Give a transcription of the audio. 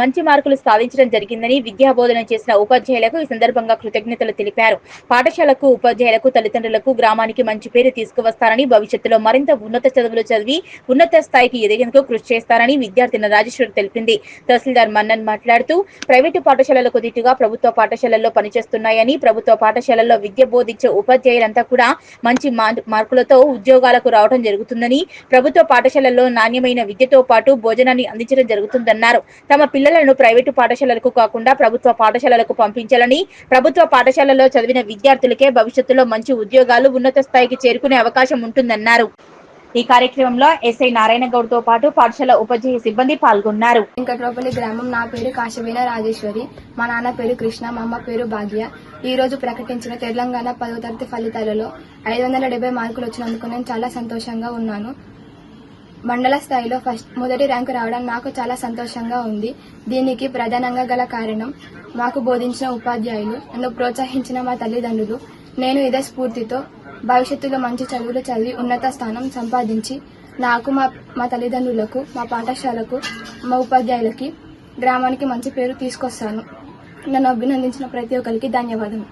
మంచి మార్కులు సాధించడం జరిగిందని విద్యా బోధన చేసిన ఉపాధ్యాయులకు ఈ సందర్భంగా కృతజ్ఞతలు తెలిపారు. పాఠశాలకు ఉపాధ్యాయులకు తల్లిదండ్రులకు గ్రామానికి మంచి పేరు తీసుకువస్తారని భవిష్యత్తులో మరింత ఉన్నత చదువులు చదివి ఉన్నత స్థాయికి ఎదిగేందుకు కృషి చేస్తారని విద్యార్థిన రాజేశ్వరి తెలిపింది. తహసీల్దార్ మన్నన్ మాట్లాడుతూ ప్రైవేటు పాఠశాలలకు దిట్టుగా ప్రభుత్వ పాఠశాలల్లో పనిచేస్తున్నాయని ప్రభుత్వ పాఠశాలల్లో విద్య బోధించే ఉపాధ్యాయులంతా కూడా మంచి మార్కులతో ఉద్యోగాలకు రావడం జరుగుతుందని ప్రభుత్వ పాఠశాలల్లో నాణ్యమైన విద్యతో పాటు భోజనాన్ని అందించడం జరుగుతుందన్నారు. తమ పిల్లలను ప్రైవేటు పాఠశాలలకు కాకుండా ప్రభుత్వ పాఠశాలలకు పంపించాలని ప్రభుత్వ పాఠశాలలో చదివిన విద్యార్థులకే భవిష్యత్తులో మంచి ఉద్యోగాలు ఉన్నత స్థాయికి చేరుకునే అవకాశం ఉంటుందన్నారు. ఈ కార్యక్రమంలో ఎస్ఐ నారాయణ గౌడ్తో పాటు పాఠశాల ఉపాధ్యాయ సిబ్బంది పాల్గొన్నారు. వెంకట్రావుపల్లి గ్రామం నా పేరు కాశవీన రాజేశ్వరి మా నాన్న పేరు కృష్ణ మా అమ్మ పేరు భాగ్య. ఈ రోజు ప్రకటించిన తెలంగాణ పదో తరగతి ఫలితాలలో ఐదు వందల డెబ్బై మార్కులు వచ్చినందుకు నేను చాలా సంతోషంగా ఉన్నాను. మండల స్థాయిలో ఫస్ట్ మొదటి ర్యాంకు రావడం నాకు చాలా సంతోషంగా ఉంది. దీనికి ప్రధానంగా గల కారణం మాకు బోధించిన ఉపాధ్యాయులు నన్ను ప్రోత్సహించిన మా తల్లిదండ్రులు. నేను ఇదే స్ఫూర్తితో భవిష్యత్తులో మంచి చదువులు చదివి ఉన్నత స్థానం సంపాదించి నాకు మా మా తల్లిదండ్రులకు మా పాఠశాలకు మా ఉపాధ్యాయులకి గ్రామానికి మంచి పేరు తీసుకొస్తాను. నన్ను అభినందించిన ప్రతి ఒక్కరికి ధన్యవాదం.